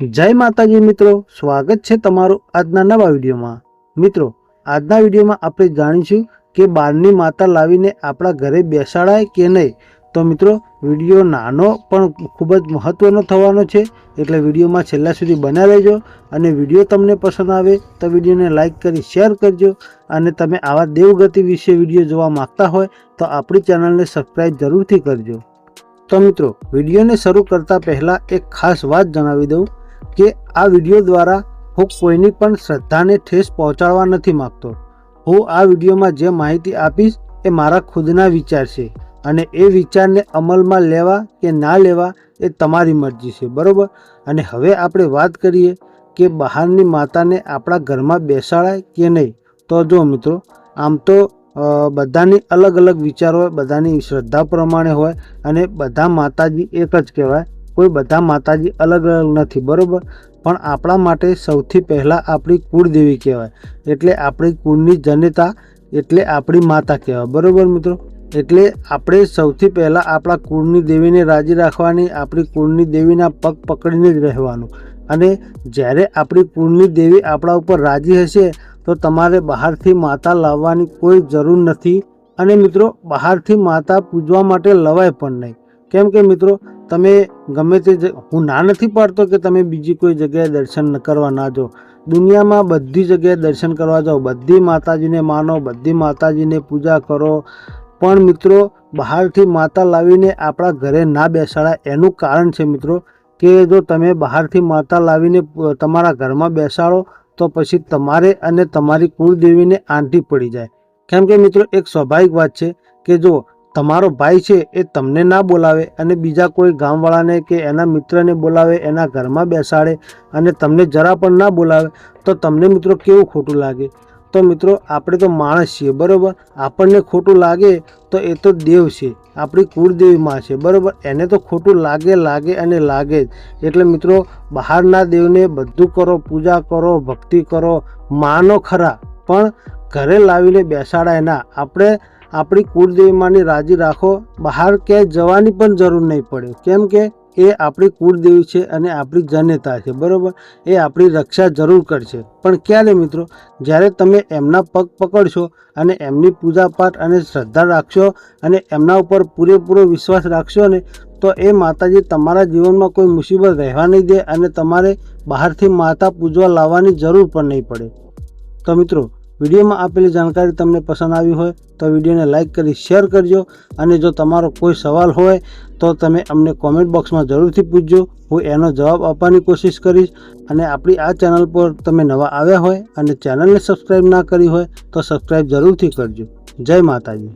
જય માતાજી મિત્રો, સ્વાગત છે તમારું આજના નવા વિડીયોમાં. મિત્રો, આજના વિડીયોમાં આપણે જાણીશું કે બહારની માતા લાવીને આપણા ઘરે બેસાડાય કે નહીં. તો મિત્રો, વીડિયો નાનો પણ ખૂબ જ મહત્ત્વનો થવાનો છે. એટલે વિડીયોમાં છેલ્લા સુધી બન્યા રહેજો અને વીડિયો તમને પસંદ આવે તો વિડીયોને લાઇક કરી શેર કરજો. અને તમે આવા દેવગતિ વિશે વીડિયો જોવા માગતા હોય તો આપણી ચેનલને સબસ્ક્રાઈબ જરૂરથી કરજો. તો મિત્રો, વિડીયોને શરૂ કરતાં પહેલાં એક ખાસ વાત જણાવી દઉં. કે આ વીડિયો દ્વારા હું કોઈની પણ શ્રદ્ધાને ઠેસ પહોંચાડવા નથી માગતો. હું આ વિડીયોમાં જે માહિતી આપીશ એ મારા ખુદના વિચાર છે અને એ વિચારને અમલમાં લેવા કે ના લેવા એ તમારી મરજી છે, બરાબર? અને હવે આપણે વાત કરીએ કે બહારની માતાને આપણા ઘરમાં બેસાડાય કે નહીં? તો જો મિત્રો, આમ તો બધાની અલગ અલગ વિચાર હોય બધાની શ્રદ્ધા પ્રમાણે હોય અને બધા માતાજી એક જ કહેવાય. કોઈ બધા માતાજી અલગ અલગ નથી, બરાબર? પણ આપણા માટે સૌથી પહેલાં આપણી કુળદેવી કહેવાય. એટલે આપણી કુળની જનતા એટલે આપણી માતા કહેવાય, બરાબર મિત્રો? એટલે આપણે સૌથી પહેલાં આપણા કુળની દેવીને રાજી રાખવાની, આપણી કુળની દેવીના પગ પકડીને જ રહેવાનું. અને જ્યારે આપણી કુળની દેવી આપણા ઉપર રાજી હશે, તો તમારે બહારથી માતા લાવવાની કોઈ જરૂર નથી. અને મિત્રો, બહારથી માતા પૂજવા માટે લવાય પણ નહીં. કેમ કે મિત્રો તમે ગમે તે હું ના નથી પાડતો કે તમે બીજી કોઈ જગ્યાએ દર્શન કરવા ના જાઓ દુનિયામાં બધી જગ્યાએ દર્શન કરવા જાઓ. બધી માતાજીને માનો, બધી માતાજીને પૂજા કરો. પણ મિત્રો, બહારથી માતા લાવીને આપણા ઘરે ના બેસાડા એનું કારણ છે મિત્રો કે જો તમે બહારથી માતા લાવીને તમારા ઘરમાં બેસાડો, તો પછી તમારે અને તમારી કુળદેવીને આંટી પડી જાય. કેમ કે મિત્રો, એક સ્વાભાવિક વાત છે કે જો તમારો ભાઈ છે એ તમને ના બોલાવે અને બીજા કોઈ ગામવાળાને કે એના મિત્રને બોલાવે, એના ઘરમાં બેસાડે અને તમને જરા પણ ના બોલાવે, તો તમને મિત્રો કેવું ખોટું લાગે? તો મિત્રો, આપણે તો માણસ છીએ, બરાબર? આપણને ખોટું લાગે તો એ તો દેવ છે, આપણી કુળદેવીમાં છે, બરાબર? એને તો ખોટું લાગે લાગે અને લાગે જ. એટલે મિત્રો, બહારના દેવને બધું કરો, પૂજા કરો, ભક્તિ કરો, માનો ખરા, પણ ઘરે લાવીને બેસાડાય ના. આપણે આપણી કુળદેવીમાંની રાજી રાખો, બહાર ક્યાંય જવાની પણ જરૂર નહીં પડે. કેમ કે એ આપણી કુળદેવી છે અને આપણી જનેતા છે, બરાબર? એ આપણી રક્ષા જરૂર કરશે. પણ ક્યારે મિત્રો? જ્યારે તમે એમના પગ પકડશો અને એમની પૂજાપાઠ અને શ્રદ્ધા રાખશો અને એમના ઉપર પૂરેપૂરો વિશ્વાસ રાખશો ને, તો એ માતાજી તમારા જીવનમાં કોઈ મુસીબત રહેવા નહીં દે અને તમારે બહારથી માતા પૂજવા લાવવાની જરૂર પણ નહીં પડે. તો મિત્રો વિડીયોમાં આપેલી જાણકારી તમને પસંદ આવી હોય તો વિડીયોને લાઇક કરી, શેર કરજો. અને જો તમારો કોઈ સવાલ હોય તો તમે અમને કોમેન્ટ બોક્સમાં જરૂરથી પૂછજો. હું એનો જવાબ આપવાની કોશિશ કરીશ. અને આપણી આ ચેનલ પર તમે નવા આવ્યા હોય અને ચેનલને સબસ્ક્રાઈબ ના કરી હોય તો સબસ્ક્રાઈબ જરૂરથી કરજો. જય માતાજી.